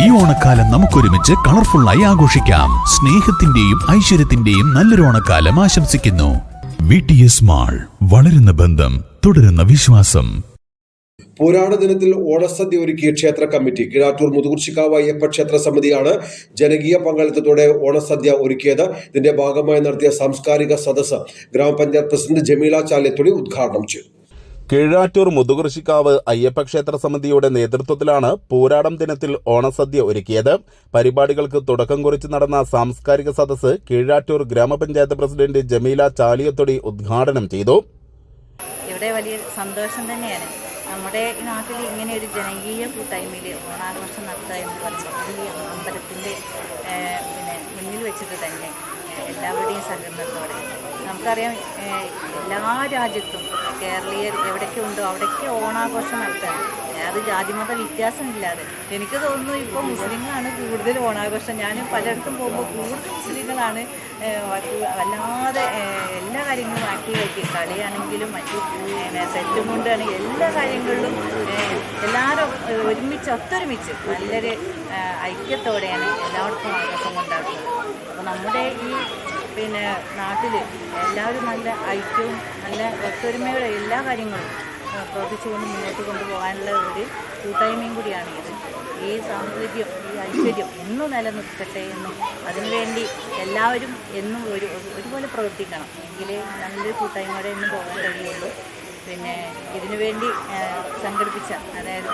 ഈ ഓണക്കാലം നമുക്കൊരുമിച്ച് കളർഫുള്ളായി ആഘോഷിക്കാം. സ്നേഹത്തിന്റെയും ഐശ്വര്യത്തിന്റെയും നല്ലൊരു ഓണക്കാലം ആശംസിക്കുന്നു. വി ടി എസ് മാൾ വളരുന്ന ബന്ധം തുടരുന്ന വിശ്വാസം. പുരാണ ദിനത്തിൽ ഓണസദ്യ ഒരുക്കിയ ക്ഷേത്ര കമ്മിറ്റി കിഴാറ്റൂർ മുതുകുർശിക്കാവ് അയ്യപ്പ ക്ഷേത്ര സമിതിയാണ് ജനകീയ പങ്കാളിത്തത്തോടെ ഓണസദ്യ ഒരുക്കിയത്. ഇതിന്റെ ഭാഗമായി നടത്തിയ സാംസ്കാരിക സദസ്സ് ഗ്രാമപഞ്ചായത്ത് പ്രസിഡന്റ് ജമീല ചാലിത്തൊടി ഉദ്ഘാടനം ചെയ്തു. കീഴാറ്റൂർ മുതുകൃഷിക്കാവ് അയ്യപ്പക്ഷേത്ര സമിതിയുടെ നേതൃത്വത്തിലാണ് പൂരാടം ദിനത്തിൽ ഓണസദ്യ ഒരുക്കിയത്. പരിപാടികൾക്ക് തുടക്കം കുറിച്ച് നടന്ന സാംസ്കാരിക സദസ്സ് കീഴാറ്റൂർ ഗ്രാമപഞ്ചായത്ത് പ്രസിഡന്റ് ജമീല ചാലിയത്തൊടി ഉദ്ഘാടനം ചെയ്തു. ഇവിടെ വലിയ സന്തോഷം തന്നെയാണ്. നമ്മുടെ നാട്ടിൽ ഇങ്ങനെ ഒരു ജനകീയ കൂട്ടായ്മയിൽ ഓണാഘോഷം നടത്തുക എന്ന് പറയുമ്പോൾ ഈ അമ്പലത്തിന്റെ മുന്നിൽ വെച്ചിട്ട് തന്നെ എല്ലാവരുടെയും സഹകരണത്തോടെ നമുക്കറിയാം എല്ലാ രാജ്യത്തും കേരളീയർ എവിടെയൊക്കെ ഉണ്ടോ അവിടെയൊക്കെ ഓണാഘോഷം നടത്തുകയാണ് അത് ജാതിമത വ്യത്യാസമില്ലാതെ എനിക്ക് തോന്നുന്നു ഇപ്പോൾ മുസ്ലിങ്ങളാണ് കൂടുതൽ ഓണാഘോഷം. ഞാൻ പലയിടത്തും പോകുമ്പോൾ കൂടുതൽ മുസ്ലിങ്ങളാണ് അല്ലാതെ എല്ലാ കാര്യങ്ങളും ആക്റ്റീവാക്കി കളിയാണെങ്കിലും മറ്റു സെറ്റ് മുണ്ടാണെങ്കിൽ എല്ലാ കാര്യങ്ങളിലും എല്ലാവരും ഒരുമിച്ച് ഒത്തൊരുമിച്ച് നല്ലൊരു ഐക്യത്തോടെയാണ് എല്ലാവർക്കും ആഘോഷം കൊണ്ടാക്കുന്നത് അപ്പോൾ നമ്മുടെ ഈ പിന്നെ നാട്ടിൽ എല്ലാവരും നല്ല ഐക്യവും നല്ല ഒത്തൊരുമയുടെ എല്ലാ കാര്യങ്ങളും പ്രവർത്തിച്ചുകൊണ്ട് മുന്നോട്ട് കൊണ്ടുപോകാനുള്ള ഒരു കൂട്ടായ്മയും കൂടിയാണ് ഇത്. ഈ സാഹചര്യം ഈ ഐശ്വര്യം എന്നും നിലനിർത്തട്ടെ എന്നും അതിനുവേണ്ടി എല്ലാവരും എന്നും ഒരു ഒരുപോലെ പ്രവർത്തിക്കണം. എങ്കിലേ നല്ലൊരു കൂട്ടായ്മയുടെ എന്നും പോകാൻ കഴിയുള്ളൂ. പിന്നെ ഇതിനു വേണ്ടി സംഘടിപ്പിച്ച അതായത്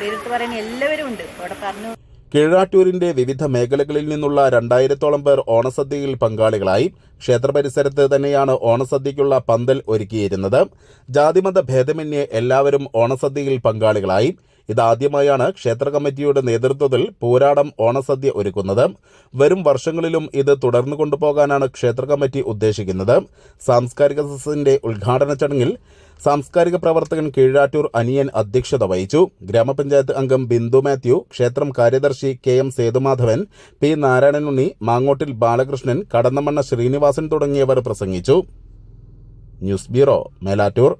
പേരെടുത്ത് പറയുന്ന എല്ലാവരും ഉണ്ട്. ഇവിടെ പറഞ്ഞു കീഴാറ്റൂരിന്റെ വിവിധ മേഖലകളിൽ നിന്നുള്ള രണ്ടായിരത്തോളം പേർ ഓണസദ്യയിൽ പങ്കാളികളായി. ക്ഷേത്ര പരിസരത്ത് തന്നെയാണ് ഓണസദ്യയ്ക്കുള്ള പന്തൽ ഒരുക്കിയിരുന്നത്. ജാതിമത ഭേദമന്യേ എല്ലാവരും ഓണസദ്യയിൽ പങ്കാളികളായി. ഇതാദ്യമായാണ് ക്ഷേത്ര കമ്മിറ്റിയുടെ നേതൃത്വത്തിൽ പോരാടം ഓണസദ്യ ഒരുക്കുന്നത്. വരും വർഷങ്ങളിലും ഇത് തുടർന്നു കൊണ്ടുപോകാനാണ് ക്ഷേത്ര കമ്മിറ്റി ഉദ്ദേശിക്കുന്നത്. സാംസ്കാരിക സദസ്സിന്റെ ഉദ്ഘാടന ചടങ്ങിൽ സാംസ്കാരിക പ്രവർത്തകൻ കീഴാറ്റൂർ അനിയൻ അധ്യക്ഷത വഹിച്ചു. ഗ്രാമപഞ്ചായത്ത് അംഗം ബിന്ദു മാത്യു ക്ഷേത്രം കാര്യദർശി K M Sethumadhavan P Narayananunni Mangottil Balakrishnan Kadannamanna Srinivasan തുടങ്ങിയവർ പ്രസംഗിച്ചു. News bureau Melattur.